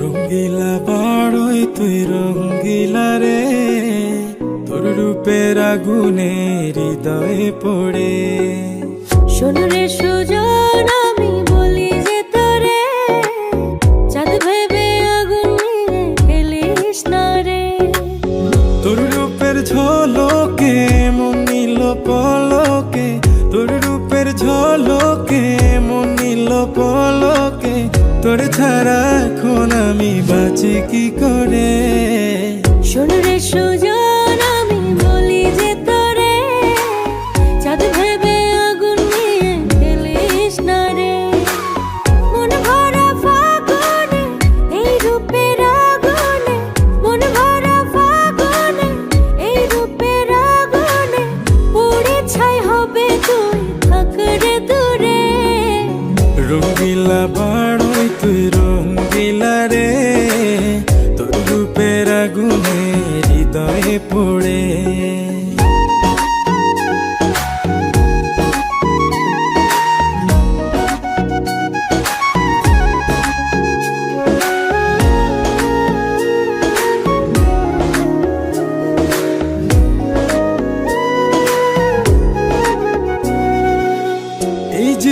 রঙ্গিলা বাড়ই তুই রঙ্গিলা রে। তোর রূপের আগুনে হৃদয়ে পড়ে। শোন রে সুজন আমি বলি যে তোরে চাঁদ ভেবে আগুন নিয়ে খেলিস না রে। তোর রূপের ঝলকে মন নিল পলকে। তোর রূপের ঝলকে মন নিল পলকে। তোর ছাড়া এখন আমি বাঁচি কি করে? শোন রে সুজন রঙ্গিলা বাড়ই তুই রঙ্গিলা রে। তোর রূপের আগুনে হৃদয়ে পড়ে।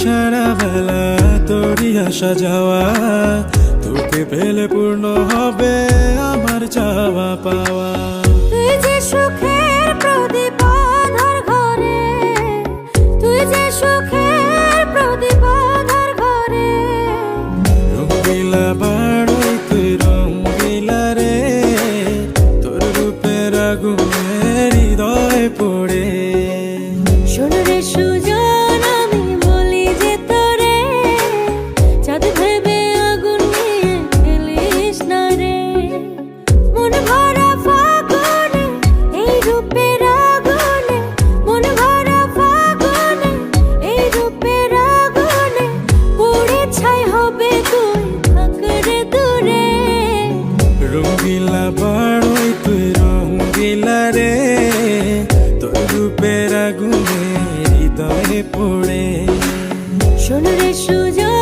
সারা বেলা তোরই আসা যাওয়া তোকে পেলে পূর্ণ হবে আমার চাওয়া পাওয়া। তুই যে সুখের প্রদীপ আধার ঘরে তুই যে সুখের প্রদীপ আধার ঘরে। রঙ্গিলা বাড়ই তুই রঙ্গিলা রে তোর রূপের আগুনে হৃদয় বাড়ই তুই রঙ্গিলা রে তোর রূপের আগুনে হৃদয়ে পড়ে শোন রে সুজন